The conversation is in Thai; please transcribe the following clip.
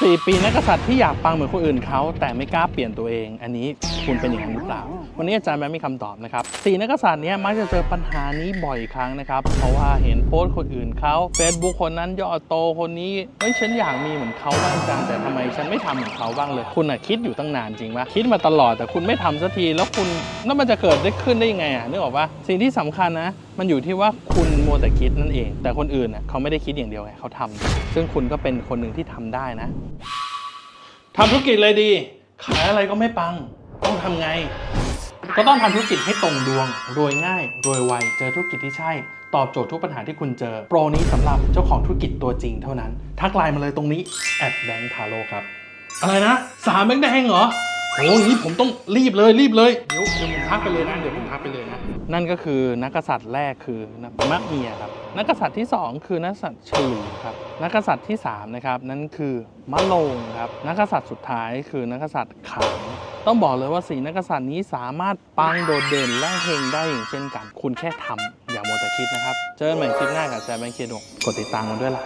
4 ปีนักกษัตริย์ที่อยากปังเหมือนคนอื่นเขาแต่ไม่กล้าเปลี่ยนตัวเอง อันนี้คุณเป็นอย่างนั้นหรือเปล่า วันนี้อาจารย์แบงค์มีคำตอบนะครับสี่นักกษัตริย์เนี้ยมักจะเจอปัญหานี้บ่อยครั้งนะครับ เพราะว่าเห็นโพสต์คนอื่นเขา Facebook คนนั้นยอดโตคนนี้เฮ้ยฉันอยากมีเหมือนเขาบ้างจังแต่ทำไมฉันไม่ทำเหมือนเขาบ้างเลย คุณอะคิดอยู่ตั้งนานจริงปะคิดมาตลอดแต่คุณไม่ทำสักทีแล้วคุณแล้วมันจะเกิดได้ขึ้นได้ยังไงอะนึกออกปะสิ่งที่สำคัญนะ มันอยู่ที่ว่าคุณมัวแต่คิดนั่นเอง แต่คนอื่นน่ะเขาไม่ได้คิดอย่างเดียวไงเขาทำซึ่งคุณก็เป็นคนหนึ่งที่ทำได้นะทำธุรกิจเลยดี ขายอะไรก็ไม่ปัง ต้องทำไง ก็ต้องทำธุรกิจให้ตรงดวง รวยง่าย รวยไว เจอธุรกิจที่ใช่ ตอบโจทย์ทุกปัญหาที่คุณเจอ โปรนี้สำหรับเจ้าของธุรกิจตัวจริงเท่านั้น ทักไลน์มาเลยตรงนี้แอดแบงค์ทาโร่ครับ อะไรนะสามแบงค์แดงเหรอ โอ้ยผมต้องรีบเลยรีบเลย เดี๋ยวเดี๋ยวผมทักไปเลยนะเดี๋ยวผมทักไปเลยนะ นั่นก็คือนักกษัตริย์แรกคือมะเมียครับ นักกษัตริย์ที่สองคือนักกษัตริย์ฉลูครับ นักกษัตริย์ที่สามนะครับนั่นคือมะโรงครับ นักกษัตริย์สุดท้ายคือนักกษัตริย์ขานต้องบอกเลยว่าสีนักกษัตริย์นี้สามารถปังโดดเด่นและเฮงได้อย่างเช่นกัน คุณแค่ทำอย่ามัวแต่คิดนะครับ เจอกันใหม่คลิปหน้ากับแซมแบงค์เคโดกดติดตามกันด้วยล่ะ